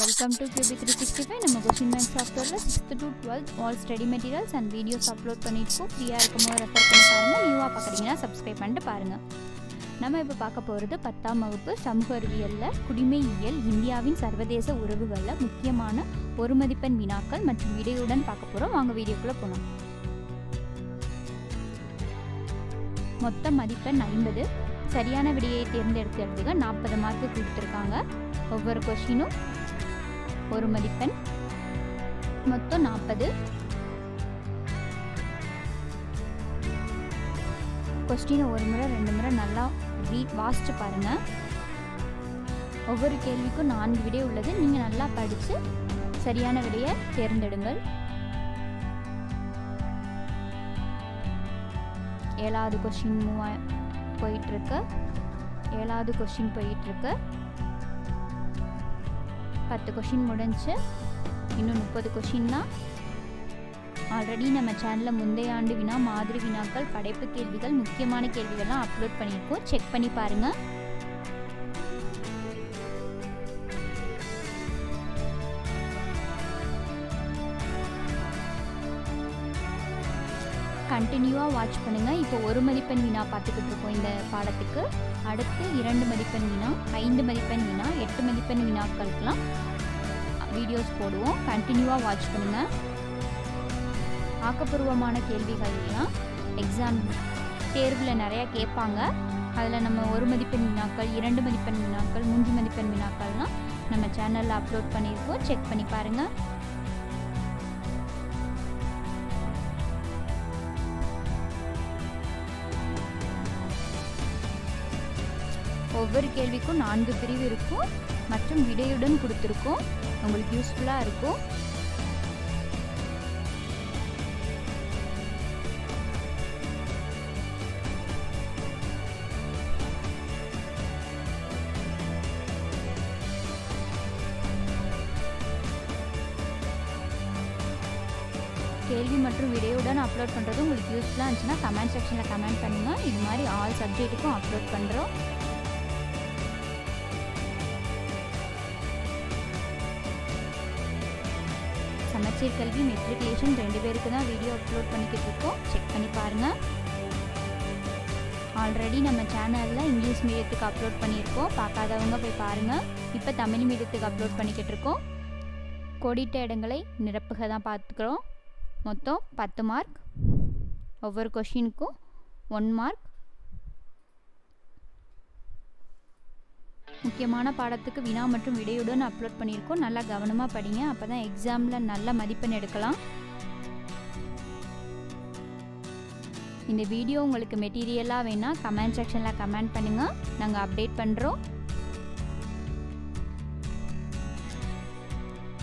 Welcome to QB three sixty five நம்ம question bank சாஃப்ட்வேரில் sixth to twelfth all study materials and videos upload பண்ணியிருக்கோம். ஃப்ரீயாக இருக்கும்போது refer பண்ணி பாருங்கள் நியூவாக பார்க்குறீங்கன்னா சப்ஸ்கிரைப் பண்ணிட்டு பாருங்கள் நம்ம இப்போ பார்க்க போகிறது பத்தாம் வகுப்பு சமூக அறிவியலில் குடிமையியல் இந்தியாவின் சர்வதேச உறவுகளில் முக்கியமான ஒரு மதிப்பெண் வினாக்கள் மற்றும் விடையுடன் பார்க்க போகிறோம் வாங்க வீடியோக்குள்ளே போனோம் மொத்த மதிப்பெண் ஐம்பது. சரியான விடையை தேர்ந்தெடுத்து எழுதுக. நாற்பது மார்க்கு கொடுத்துருக்காங்க. ஒவ்வொரு கொஷினும் ஒரு மதிப்பெண். மொத்தம் நாற்பது கொஸ்டினை ஒரு முறை ரெண்டு முறை நல்லா ரீ வாசிச்சு பாருங்கள் ஒவ்வொரு கேள்விக்கும் நான்கு விடை உள்ளது. நீங்கள் நல்லா படித்து சரியான விடையை தேர்ந்தெடுங்கள். ஏழாவது கொஷின் மூவா போயிட்டுருக்கு ஏழாவது கொஷின் போயிட்டுருக்கு பத்து கொஷின் முடிஞ்சு இன்னும் முப்பது கொஷின் தான். ஆல்ரெடி நம்ம சேனலில் முந்தைய ஆண்டு வினா மாதிரி வினாக்கள் படைப்பு கேள்விகள் முக்கியமான கேள்விகள்லாம் அப்லோட் பண்ணியிருக்கோம். செக் பண்ணி பாருங்கள் கண்டினியூவாக வாட்ச் பண்ணுங்கள் இப்போ ஒரு மதிப்பெண் வினா பார்த்துக்கிட்டு இருக்கோம் இந்த பாடத்துக்கு. அடுத்து இரண்டு மதிப்பெண் வினா ஐந்து மதிப்பெண் வினா எட்டு மதிப்பெண் வினாக்களுக்கெலாம் வீடியோஸ் போடுவோம். கண்டினியூவாக வாட்ச் பண்ணுங்கள் ஆக்கப்பூர்வமான கேள்விகள்லாம் எக்ஸாம் தேர்வில் நிறையா கேட்பாங்க. அதில் நம்ம ஒரு மதிப்பெண் வினாக்கள் இரண்டு மதிப்பெண் வினாக்கள் மூன்று மதிப்பெண் வினாக்கள்லாம் நம்ம சேனலில் அப்லோட் பண்ணியிருக்கோம். செக் பண்ணி பாருங்கள் ஒவ்வொரு கேள்விக்கும் நான்கு பிரிவு இருக்கும் மற்றும் விடையுடன் கொடுத்துருக்கோம். உங்களுக்கு யூஸ்ஃபுல்லாக இருக்கும். கேள்வி மற்றும் விடையுடன் அப்லோட் பண்ணுறது உங்களுக்கு யூஸ்ஃபுல்லாக இருந்துச்சுன்னா கமெண்ட் செக்ஷனில் கமெண்ட் பண்ணுங்கள் இது மாதிரி ஆல் சப்ஜெக்ட்டுக்கும் அப்லோட் பண்ணுறோம் ஆசிரியர் கல்வி மெட்ரிகுலேஷன் ரெண்டு பேருக்கு தான் வீடியோ அப்லோட் பண்ணிக்கிட்டு இருக்கோம். செக் பண்ணி பாருங்கள் ஆல்ரெடி நம்ம சேனலில் இங்கிலீஷ் மீடியத்துக்கு அப்லோட் பண்ணியிருக்கோம். பார்க்காதவங்க போய் பாருங்கள் இப்போ தமிழ் மீடியத்துக்கு அப்லோட் பண்ணிக்கிட்டு இருக்கோம். கோடிட்ட இடங்களை நிரப்புக தான் பார்த்துக்கிறோம். மொத்தம் பத்து மார்க் ஒவ்வொரு கொஷினுக்கும் ஒன் மார்க் முக்கியமான பாடத்துக்கு வினா மற்றும் விடையுடன் அப்லோட் பண்ணியிருக்கோம். நல்லா கவனமாக படிங்க. அப்போ தான் எக்ஸாமில் நல்ல மதிப்பெண் எடுக்கலாம். இந்த வீடியோ உங்களுக்கு மெட்டீரியலாக வேணால் கமெண்ட் செக்ஷனில் கமெண்ட் பண்ணுங்கள் நாங்கள் அப்டேட் பண்ணுறோம்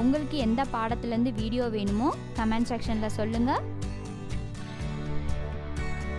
உங்களுக்கு எந்த பாடத்துலேருந்து வீடியோ வேணுமோ கமெண்ட் செக்ஷனில் சொல்லுங்கள்